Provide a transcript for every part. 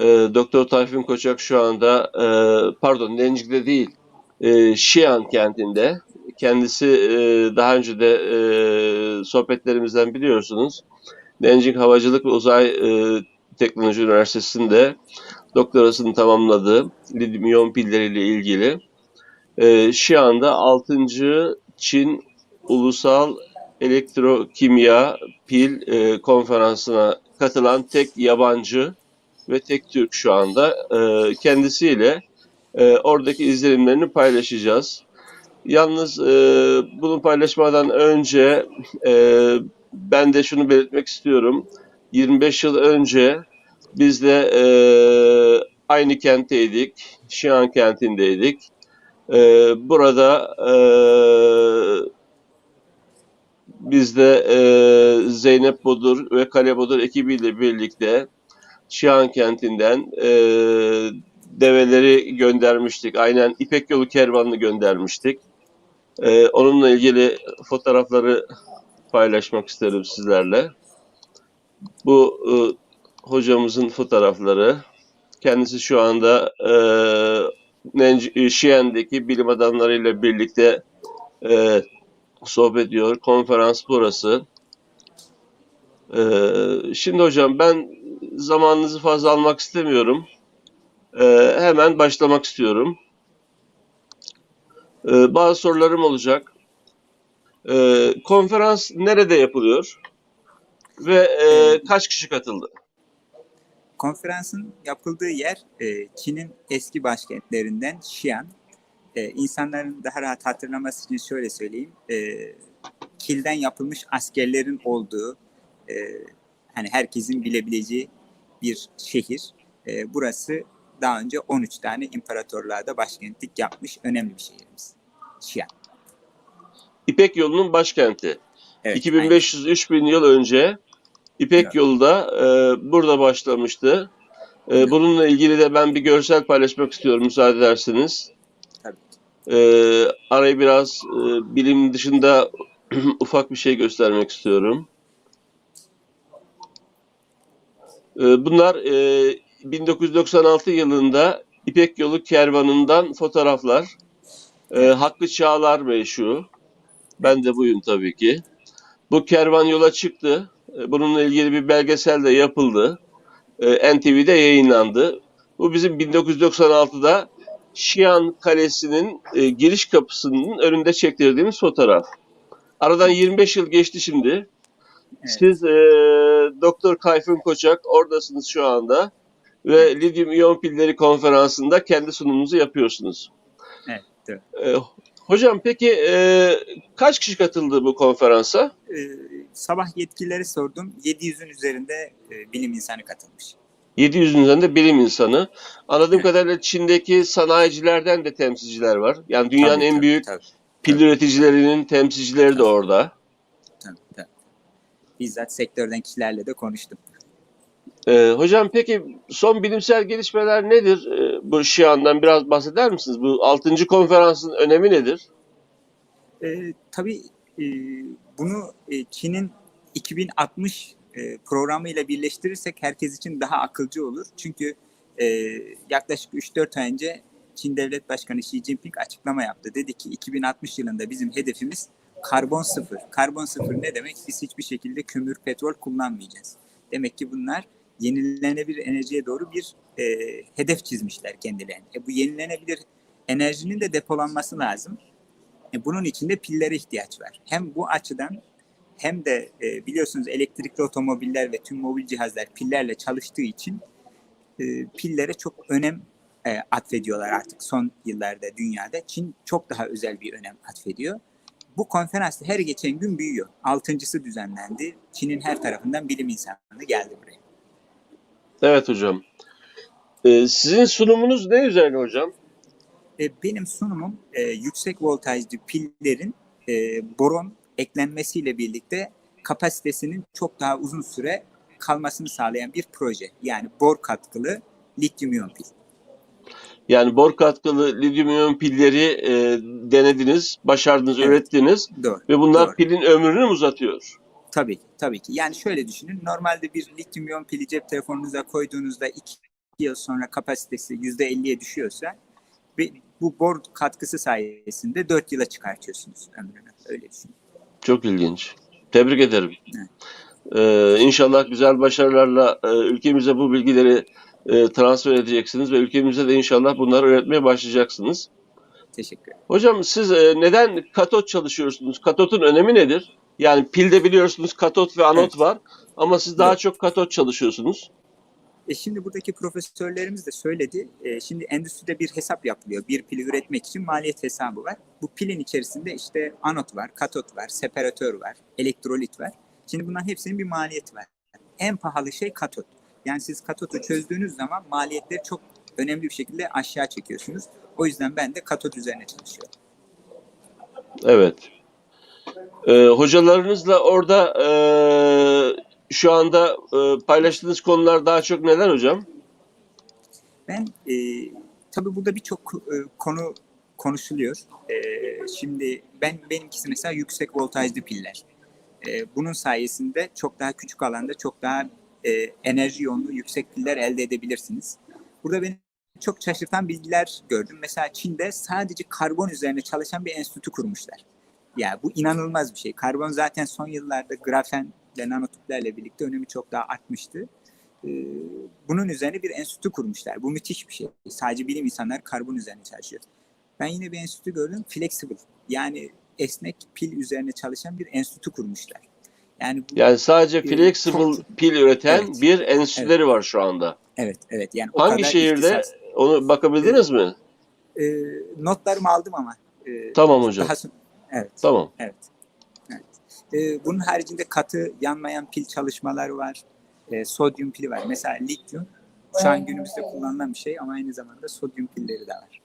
E, Doktor Tayfun Koçak şu anda e, pardon Nencik'te değil e, Şiyan kentinde. Kendisi e, daha önce de e, sohbetlerimizden biliyorsunuz. Nencik Havacılık ve Uzay e, Teknoloji Üniversitesi'nde doktorasını tamamladı. Lityum pilleriyle ilgili. E, şu anda 6. Çin Ulusal Elektrokimya Pil e, konferansına katılan tek yabancı ve tek Türk şu anda. E, kendisiyle e, oradaki izlenimlerini paylaşacağız. Yalnız e, bunu paylaşmadan önce e, ben de şunu belirtmek istiyorum. 25 yıl önce biz de e, aynı kentteydik. Şian kentindeydik. E, burada e, biz de e, Zeynep Bodur ve Kale Bodur ekibiyle birlikte Şian kentinden e, develeri göndermiştik. Aynen İpek Yolu kervanını göndermiştik. E, onunla ilgili fotoğrafları paylaşmak isterim sizlerle. Bu e, hocamızın fotoğrafları. Kendisi şu anda e, Şien'deki bilim adamlarıyla birlikte e, sohbet ediyor. Konferans burası. E, şimdi hocam ben zamanınızı fazla almak istemiyorum. E, hemen başlamak istiyorum. E, bazı sorularım olacak. E, konferans nerede yapılıyor? Ve e, kaç kişi katıldı? Konferansın yapıldığı yer e, Çin'in eski başkentlerinden Xi'an. E, insanların daha rahat hatırlaması için şöyle söyleyeyim. E, kilden yapılmış askerlerin olduğu, e, hani herkesin bilebileceği bir şehir. E, burası daha önce 13 tane imparatorluğa da başkentlik yapmış önemli bir şehrimiz. Xi'an. İpek yolunun başkenti. Evet, 2500-3000 yıl önce İpek Evet. yolu da e, burada başlamıştı. E, bununla ilgili de ben bir görsel paylaşmak istiyorum müsaade ederseniz. Tabii. E, arayı biraz e, bilim dışında ufak bir şey göstermek istiyorum. E, bunlar e, 1996 yılında İpek yolu kervanından fotoğraflar. E, Hakkı Çağlar meşhur. Ben de buyum tabii ki. Bu kervan yola çıktı. E, Bununla ilgili bir belgesel de yapıldı. E, NTV'de yayınlandı. Bu bizim 1996'da Şian Kalesi'nin e, giriş kapısının önünde çektirdiğimiz fotoğraf. Aradan 25 yıl geçti şimdi. Evet. Siz e, Doktor Kayfın Koçak oradasınız şu anda ve lityum iyon pilleri konferansında kendi sunumunuzu yapıyorsunuz. Evet, evet. E, hocam peki e, kaç kişi katıldı bu konferansa? E, sabah yetkilileri sordum. 700'ün üzerinde e, bilim insanı katılmış. 700'ün üzerinde bilim insanı. Anladığım Evet. kadarıyla Çin'deki sanayicilerden de temsilciler var. Yani dünyanın Tabii, en tabii, büyük tabii, pil tabii. üreticilerinin temsilcileri de orada. tabii, tabii. Bizzat sektörden kişilerle de konuştum. Ee, hocam peki son bilimsel gelişmeler nedir? Ee, bu Şian'dan biraz bahseder misiniz? Bu 6. konferansın önemi nedir? E, tabii e, bunu e, Çin'in 2060 e, programıyla birleştirirsek herkes için daha akılcı olur. Çünkü e, yaklaşık 3-4 ay önce Çin Devlet Başkanı Xi Jinping açıklama yaptı. Dedi ki 2060 yılında bizim hedefimiz karbon sıfır. Karbon sıfır ne demek? Biz hiçbir şekilde kömür, petrol kullanmayacağız. Demek ki bunlar yenilenebilir enerjiye doğru bir e, hedef çizmişler kendilerine. E, bu yenilenebilir enerjinin de depolanması lazım. E, bunun için de pillere ihtiyaç var. Hem bu açıdan hem de e, biliyorsunuz elektrikli otomobiller ve tüm mobil cihazlar pillerle çalıştığı için e, pillere çok önem e, atfediyorlar artık son yıllarda dünyada. Çin çok daha özel bir önem atfediyor. Bu konferans da her geçen gün büyüyor. Altıncısı düzenlendi. Çin'in her tarafından bilim insanları geldi buraya. Evet hocam. Ee, sizin sunumunuz ne üzerine hocam? E, benim sunumum e, yüksek voltajlı pillerin e, boron eklenmesiyle birlikte kapasitesinin çok daha uzun süre kalmasını sağlayan bir proje. Yani bor katkılı lityum iyon pil. Yani bor katkılı lityum iyon pilleri e, denediniz, başardınız, Evet. ürettiniz Doğru. ve bunlar Doğru. pilin ömrünü mü uzatıyor? Tabii ki, tabii ki. Yani şöyle düşünün. Normalde bir lityum iyon pili cep telefonunuza koyduğunuzda iki yıl sonra kapasitesi %50'ye düşüyorsa bu bor katkısı sayesinde 4 yıla çıkartıyorsunuz ömrünü. Öyle düşünün. Çok ilginç. Tebrik ederim. Evet. Ee, inşallah güzel başarılarla e, ülkemize bu bilgileri e, transfer edeceksiniz ve ülkemize de inşallah bunları öğretmeye başlayacaksınız. Teşekkür ederim. Hocam siz e, neden katot çalışıyorsunuz? Katotun önemi nedir? Yani pilde biliyorsunuz katot ve anot Evet. var ama siz daha Evet. çok katot çalışıyorsunuz. E şimdi buradaki profesörlerimiz de söyledi. E şimdi endüstride bir hesap yapılıyor. Bir pili üretmek için maliyet hesabı var. Bu pilin içerisinde işte anot var, katot var, separatör var, elektrolit var. Şimdi bunların hepsinin bir maliyeti var. En pahalı şey katot. Yani siz katotu çözdüğünüz zaman maliyetleri çok önemli bir şekilde aşağı çekiyorsunuz. O yüzden ben de katot üzerine çalışıyorum. Evet. Ee, hocalarınızla orada e, şu anda e, paylaştığınız konular daha çok neler hocam? Ben e, tabii burada birçok e, konu konuşuluyor. E, şimdi ben benimkisi mesela yüksek voltajlı piller. E, bunun sayesinde çok daha küçük alanda çok daha e, enerji yoğunluğu yüksek piller elde edebilirsiniz. Burada beni çok şaşırtan bilgiler gördüm. Mesela Çin'de sadece karbon üzerine çalışan bir enstitü kurmuşlar. Ya bu inanılmaz bir şey. Karbon zaten son yıllarda grafen ve nanotüplerle birlikte önemi çok daha artmıştı. Ee, bunun üzerine bir enstitü kurmuşlar. Bu müthiş bir şey. Sadece bilim insanlar karbon üzerine çalışıyor. Ben yine bir enstitü gördüm. Flexible. Yani esnek pil üzerine çalışan bir enstitü kurmuşlar. Yani bu, Yani sadece Ee, flexible çok- pil üreten Evet. bir enstitüleri var şu anda. evet evet yani o Hangi kadar şehirde? ihtisas. Onu bakabildiniz mi? Ee, notlarımı aldım ama. Ee, Tamam hocam. Daha evet. Tamam. Evet. evet. Ee, bunun haricinde katı yanmayan pil çalışmaları var. Ee, sodyum pili var. Mesela lityum şu an günümüzde kullanılan bir şey ama aynı zamanda sodyum pilleri de var.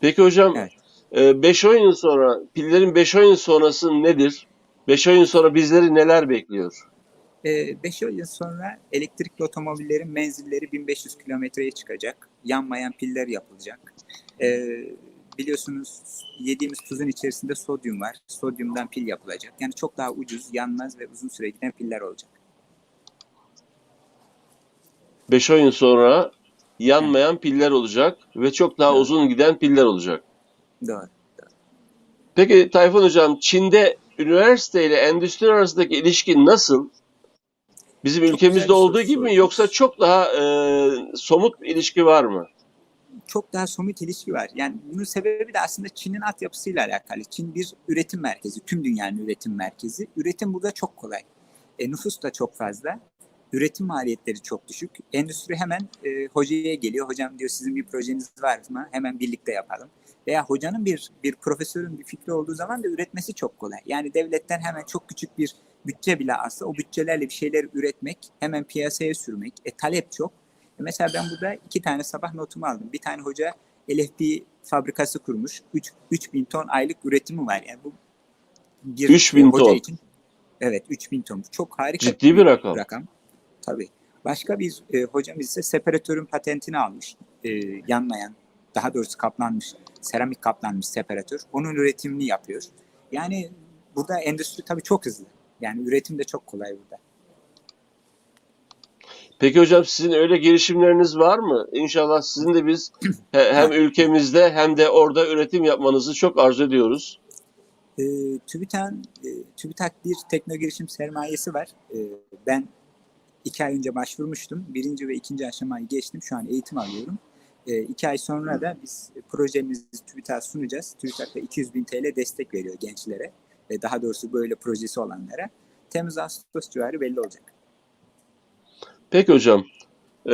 Peki hocam Evet. 5-10 yıl sonra pillerin 5-10 yıl sonrası nedir? 5-10 yıl sonra bizleri neler bekliyor? 5 yıl sonra elektrikli otomobillerin menzilleri 1500 kilometreye çıkacak. Yanmayan piller yapılacak. Ee, biliyorsunuz yediğimiz tuzun içerisinde sodyum var. Sodyumdan pil yapılacak. Yani çok daha ucuz, yanmaz ve uzun süre giden piller olacak. 5-10 yıl sonra yanmayan piller olacak ve çok daha uzun giden piller olacak. Doğru. Peki Tayfun Hocam, Çin'de üniversite ile endüstri arasındaki ilişki nasıl? Bizim Çok ülkemizde olduğu gibi mi yoksa çok daha e, somut bir ilişki var mı? çok daha somut ilişki var. Yani bunun sebebi de aslında Çin'in altyapısıyla alakalı. Çin bir üretim merkezi, tüm dünyanın üretim merkezi. Üretim burada çok kolay. E, nüfus da çok fazla. Üretim maliyetleri çok düşük. Endüstri hemen e, hocaya geliyor. Hocam diyor sizin bir projeniz var mı? Hemen birlikte yapalım. Veya hocanın bir bir profesörün bir fikri olduğu zaman da üretmesi çok kolay. Yani devletten hemen çok küçük bir bütçe bile alsa o bütçelerle bir şeyler üretmek, hemen piyasaya sürmek. E, talep çok. E, Mesela ben burada iki tane sabah notumu aldım. Bir tane hoca LFP fabrikası kurmuş. 3 3000 ton aylık üretimi var. Yani bu bir 3000 hoca ton. için evet 3000 ton. Çok harika Ciddi bir rakam. rakam. Tabii. Başka bir e, hocamız ise separatörün patentini almış. E, yanmayan, daha doğrusu kaplanmış, seramik kaplanmış separatör. Onun üretimini yapıyor. Yani burada endüstri tabii çok hızlı. Yani üretim de çok kolay burada. Peki hocam sizin öyle girişimleriniz var mı? İnşallah sizin de biz he- hem ülkemizde hem de orada üretim yapmanızı çok arzu ediyoruz. E, TÜBİTAK'ın e, TÜBİTAK bir tekno girişim sermayesi var. E, ben iki ay önce başvurmuştum. Birinci ve ikinci aşamayı geçtim. Şu an eğitim alıyorum. E, iki ay sonra da biz projemizi TÜBİTAK'a sunacağız. TÜBİTAK da 200 bin TL destek veriyor gençlere. E, daha doğrusu böyle projesi olanlara. Temmuz-Ağustos civarı belli olacak. Peki hocam. Ee,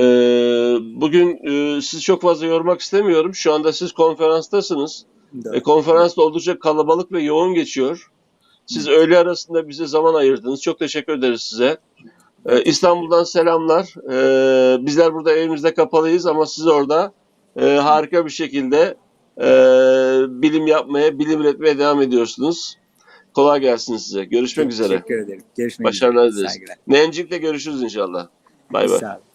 bugün e, sizi çok fazla yormak istemiyorum. Şu anda siz konferanstasınız. Doğru. E, konferans da oldukça kalabalık ve yoğun geçiyor. Siz öğle arasında bize zaman ayırdınız. Çok teşekkür ederiz size. E, İstanbul'dan selamlar. E, bizler burada evimizde kapalıyız ama siz orada e, harika bir şekilde e, bilim yapmaya, bilim üretmeye devam ediyorsunuz. Kolay gelsin size. Görüşmek Çok üzere. Teşekkür ederim. Görüşmek Başarılar üzere. dileriz. Saygılar. Nencik'te görüşürüz inşallah. Bay bay. Sağ olun.